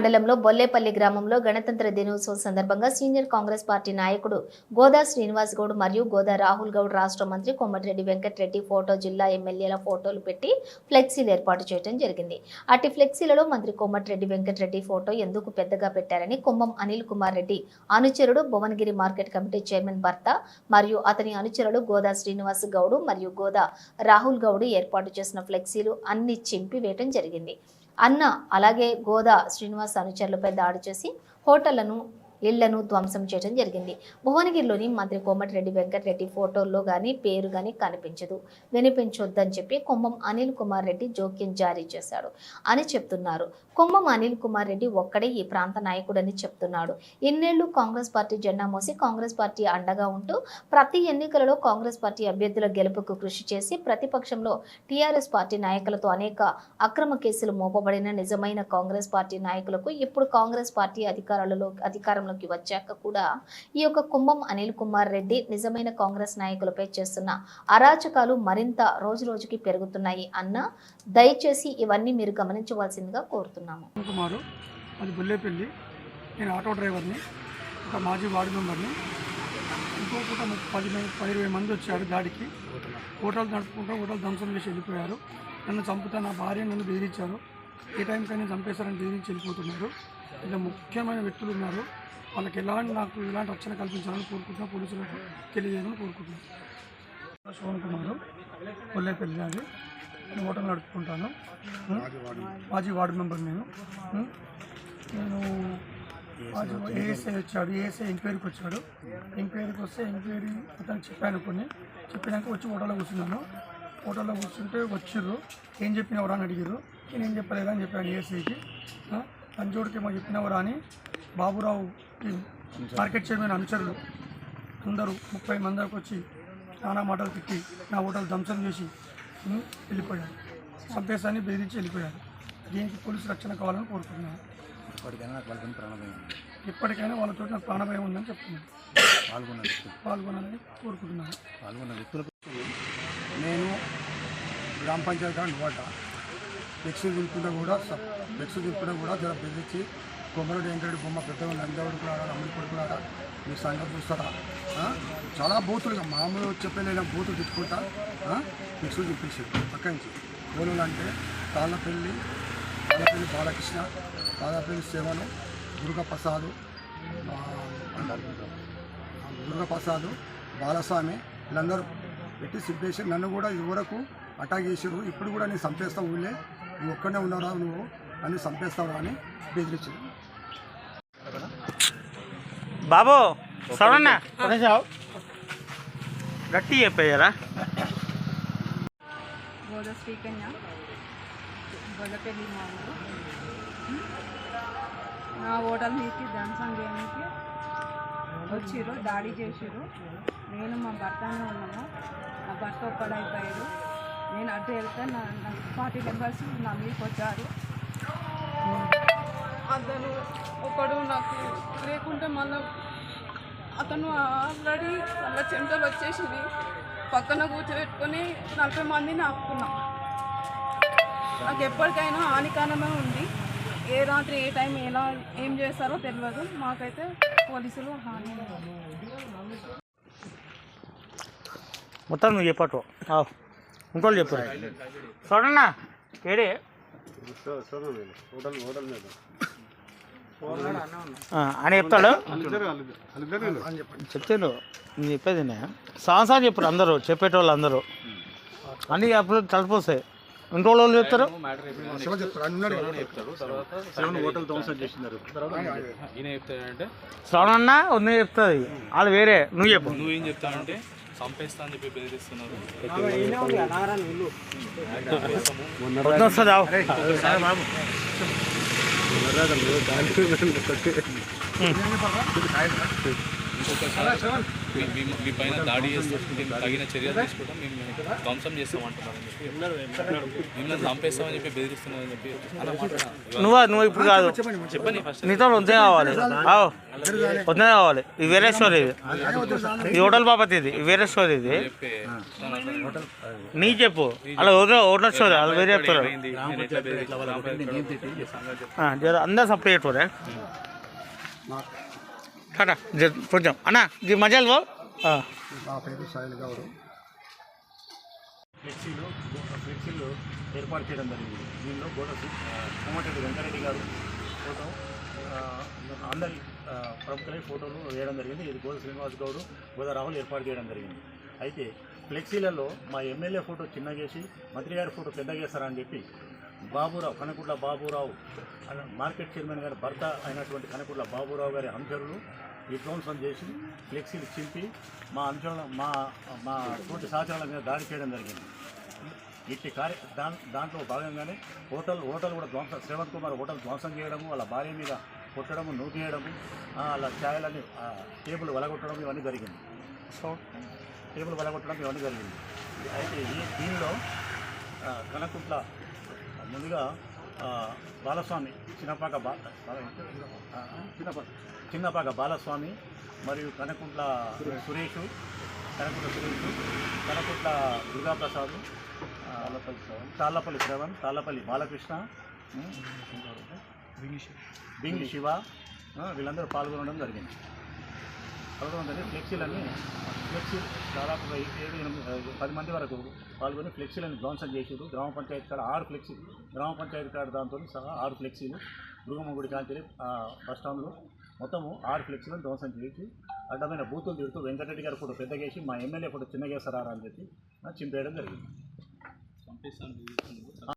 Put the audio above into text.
మండలంలో బొల్లేపల్లి గ్రామంలో గణతంత్ర దినోత్సవం సందర్భంగా సీనియర్ కాంగ్రెస్ పార్టీ నాయకుడు గోదా శ్రీనివాస్ గౌడ్ మరియు గోదా రాహుల్ గౌడ్ రాష్ట్ర మంత్రి కొమ్మటిరెడ్డి వెంకటరెడ్డి ఫోటో జిల్లా ఎమ్మెల్యేల ఫోటోలు పెట్టి ఫ్లెక్సీలు ఏర్పాటు చేయడం జరిగింది. అటు ఫ్లెక్సీలలో మంత్రి కొమ్మటిరెడ్డి వెంకటరెడ్డి ఫోటో ఎందుకు పెద్దగా పెట్టారని కుమ్మం అనిల్ కుమార్ రెడ్డి అనుచరుడు భువనగిరి మార్కెట్ కమిటీ చైర్మన్ భర్త మరియు అతని అనుచరుడు గోదా శ్రీనివాస్ గౌడ్ మరియు గోదా రాహుల్ గౌడ్ ఏర్పాటు చేసిన ఫ్లెక్సీలు అన్ని చింపివేయడం జరిగింది. అన్న అలాగే గోదా శ్రీనివాస్ అనుచరులపై దాడి చేసి హోటళ్ళను ఇళ్ళను ధ్వంసం చేయడం జరిగింది. భువనగిరిలోని మంత్రి కోమటిరెడ్డి వెంకటరెడ్డి ఫోటోల్లో కానీ పేరు కానీ కనిపించదు. వినిపించొద్దని చెప్పి కుంభం అనిల్ కుమార్ రెడ్డి జోక్యం జారీ చేశాడు అని చెప్తున్నారు. కుంభం అనిల్ కుమార్ రెడ్డి ఒక్కడే ఈ ప్రాంత నాయకుడని చెప్తున్నాడు. ఇన్నేళ్ళు కాంగ్రెస్ పార్టీ జెండా మోసి కాంగ్రెస్ పార్టీ అండగా ఉంటూ ప్రతి ఎన్నికలలో కాంగ్రెస్ పార్టీ అభ్యర్థుల గెలుపుకు కృషి చేసి ప్రతిపక్షంలో టీఆర్ఎస్ పార్టీ నాయకులతో అనేక అక్రమ కేసులు మోపబడిన నిజమైన కాంగ్రెస్ పార్టీ నాయకులకు ఇప్పుడు కాంగ్రెస్ పార్టీ అధికారులలో అధికారంలోకి వచ్చాక కూడా ఈ యొక్క కుంభం అనిల్ కుమార్ రెడ్డి నిజమైన కాంగ్రెస్ నాయకులపై చేస్తున్న అరాచకాలు మరింత రోజు రోజుకి పెరుగుతున్నాయి అన్న దయచేసి ఇవన్నీ మీరు గమనించవలసిందిగా కోరుతున్నాము. కుమారు అది బుల్లేపల్లి నేను ఆటో డ్రైవర్ని ఒక మాజీ వార్డు మెంబర్ని. ఇంకో పూట పది మంది పది ఇరవై మంది వచ్చారు దాడికి. హోటల్ నడుపుకుంటూ హోటల్ ధ్వంసం చేసి వెళ్ళిపోయారు. నన్ను చంపుతా నా భార్య నన్ను బెదిరించారు. ఏ టైంకైనా చంపేశారని బెదిరించి వెళ్ళిపోతున్నారు. ఇలా ముఖ్యమైన వ్యక్తులు ఉన్నారు. వాళ్ళకి ఎలాంటి నాకు ఎలాంటి రక్షణ కల్పించాలని కోరుకుంటున్నా పోలీసులకు తెలియజేయాలని కోరుకుంటున్నాను శివన్ కుమారు కొల్లేపల్లి అది నేను హోటల్ నడుపుకుంటాను. మాజీ వార్డు మెంబర్ నేను. నేను ఏఎస్ఐ వచ్చాడు ఏఎస్ఐ ఎంక్వైరీకి వచ్చాడు. ఎంక్వైరీకి వస్తే ఎంక్వైరీ అతను చెప్పాను కొన్ని. చెప్పినాక వచ్చి హోటల్లో కూర్చున్నాను. హోటల్లో కూర్చుంటే వచ్చిర్రు. ఏం చెప్పినవరా అని అడిగారు నేను ఏం చెప్పలేదా అని చెప్పాను ఏఎస్ఐకి. పంచోడికి ఏమో చెప్పినవరా అని బాబురావు మార్కెట్ చైర్మన్ అనుచరులు అందరూ ముప్పై మంది వచ్చి నానా మాటలు తిట్టి నా హోటల్ ధ్వంసం చేసి ఉం, వెళ్ళిపోయారు. సంపేశాన్ని బెదిరించి వెళ్ళిపోయారు. దీనికి పోలీసు రక్షణ కావాలని కోరుకుంటున్నాను. ఇప్పటికైనా నాకు వాళ్ళకి ప్రాణభయం ఉంది. ఎప్పటికైనా వాళ్ళతో నాకు ప్రాణభయం ఉందని చెప్తున్నాను. పాల్గొన్న వ్యక్తులు. పాల్గొనాలని కోరుకుంటున్నాను. పాల్గొన్న నేను గ్రామ పంచాయతీ అనుకుంటా ఫ్లెక్స్ దింపుకుంటా కూడా ఫ్లెక్స్ దింపుకుంటా కూడా జర బెదిరించి కొమ్మరెడ్డి వెంకటరెడ్డి బొమ్మ పెద్దవాళ్ళు నందేవుడు కూడా అమ్మిడి కొడుకులారా మీ సంగతి చూస్తారా? చాలా బూతులుగా మామూలు చెప్పలేని బూతులు తిట్టుకుంటా మిక్సులు చూపించారు పక్క నుంచి. గోళులు అంటే తాళ్ళపల్లి తాళ్ళపల్లి బాలకృష్ణ తాళ్ళపల్లి సేవను దుర్గప్రసాదు దుర్గప్రసాదు బాలస్వామి వీళ్ళందరూ పెట్టి సిద్ధేసి నన్ను కూడా ఇవరకు అటాక్ చేసారు ఇప్పుడు కూడా నేను చంపేస్తా ఊళ్ళే. నువ్వు ఒక్కనే ఉన్నారా నువ్వు అని చంపేస్తావు అని బెదిరించారు బాబు గట్టి చెప్పారా గోద శ్రీకన్య నా హోటల్ మీదకి ధ్వంసం చేయడానికి వచ్చిర్రు దాడి చేసిర్రు. నేను మా భర్తనే ఉన్నాము. మా భర్త ఒక్కడైపోయాడు. నేను అడ్డు వెళ్తే నా నా ఫార్టీ మెంబర్స్ నా మీదకి వచ్చారు. అతను ఒకడు నాకు లేకుంటే మళ్ళీ అతను ఆల్రెడీ వాళ్ళ చెమటలు వచ్చేసింది. పక్కన కూర్చోబెట్టుకొని నలభై మందిని ఆపుకున్నాం. నాకు ఎప్పటికైనా హానికరమే ఉంది. ఏ రాత్రి ఏ టైం ఎలా ఏం చేస్తారో తెలియదు మాకైతే పోలీసులు హాని. మొత్తం నువ్వు చెప్పటు ఇంకోళ్ళు చెప్పారు చూడన్నా ఏడే? ఆ, ఆయన చెప్తాడు. చెప్తాను నేను చెప్పేది సంవత్సరాలు చెప్పారు అందరూ చెప్పేటోళ్ళు అందరూ. అన్నీ అప్పుడు తలపోస్తాయి ఎన్ని రోజులు వాళ్ళు చెప్తారు శ్రవణన్న ఉంది చెప్తుంది. వాళ్ళు వేరే నువ్వు చెప్పు. నువ్వేం చెప్తానంటే చంపేస్తా అని చెప్పి బెదిరిస్తున్నారు వస్తుంది ఆవు. ఇంకొకసారి మీ- మీ- పైన దాడి చేస్తే తగిన చర్యలు తీసుకోవడం మేము ధ్వంసం చేస్తామంటున్నారని చెప్పి మిమ్మల్ని చంపేస్తామని చెప్పి బెదిరిస్తున్నారని చెప్పి అలా మాట్లాడాలి నువ్వు? నువ్వు ఇప్పుడు కాదు. చెప్పని నీతో వద్దే కావాలి. ఆవు వద్దే కావాలి. ఇది వేరే స్టోరీ ఇది. ఇది హోటల్ బాపతి ఇది. వేరే స్టోరీ ఇది. నీ చెప్పు. అలా హోటల్ హోటల్ స్టోరీ. వాళ్ళు వేరే చెప్తారు అందరు సపరేట్ పోరే. టాటా కొంచెం. అన్నా ఇది మజాలు బావు నా పేరు సాయిల్ గౌడ్ ఫ్లెక్సీలు ఫ్లెక్సీలు ఏర్పాటు చేయడం జరిగింది. దీనిలో గోడ కోమటిరెడ్డి వెంకరెడ్డి గారు ఫోటో ఆ, అందరి ప్రముఖులై ఫోటోలు వేయడం జరిగింది. ఇది గోడ శ్రీనివాస్ గౌడ్ గోద రాహుల్ ఏర్పాటు చేయడం జరిగింది. అయితే ఫ్లెక్సీలలో మా ఎమ్మెల్యే ఫోటో చిన్న చేసి మంత్రి గారి ఫోటో పెద్ద చేస్తారని చెప్పి బాబురావు కనకుట్ల బాబురావు మార్కెట్ చైర్మన్ గారి భర్త అయినటువంటి కనకుట్ల బాబురావు గారి అనుచరులు విధ్వంసం చేసి ఫ్లెక్సీలు చింపి మా అనుచరుల మా మా తోటి సహచరుల మీద దాడి చేయడం జరిగింది. ఇట్టి కార్య దాంట్లో భాగంగానే హోటల్ హోటల్ కూడా ధ్వంసం శ్రవణ్ కుమార్ హోటల్ ధ్వంసం చేయడము వాళ్ళ భార్య మీద కొట్టడము నూకేయడము వాళ్ళ ఛాయలని టేబుల్ వలగొట్టడం ఇవన్నీ జరిగింది. టేబుల్ వలగొట్టడం ఇవన్నీ జరిగింది. అయితే ఈ దీనిలో కనకుంట్ల ముందుగా బాలస్వామి చిన్నపాక బా చిన్నపాక చిన్నపాక బాలస్వామి మరియు కనకుంట్ల సురేష్ కనకుంట్ల సురేష్ కనకుంట్ల దుర్గాప్రసాద్ ఆ, తాళ్ళపల్లి శ్రవణ్ తాళ్ళపల్లి బాలకృష్ణ బింగి శివ వీళ్ళందరూ పాల్గొనడం జరిగింది. పాల్గొనడం ఫ్లెక్సీలన్నీ ఫ్లెక్సీ దాదాపు ఏడు ఎనిమిది పది మంది వరకు పాల్గొని ఫ్లెక్సీలను ధ్వంసం చేసారు గ్రామ పంచాయతీ కాడ ఆరు ఫ్లెక్సీ గ్రామ పంచాయతీ కాడ దాంతో సహా ఆరు ఫ్లెక్సీలు దుర్గమ్మ గుడి బస్ స్టాండ్లో మొత్తము ఆరు ఫ్లెక్సీలను ధ్వంసం చేసి అడ్డమైన బూతులు తిడుతూ వెంకటరెడ్డి గారు ఫోటో పెద్దగేసి మా ఎమ్మెల్యే ఫోటో చిన్నగేస్తారా అని చెప్పి చింపేయడం జరిగింది.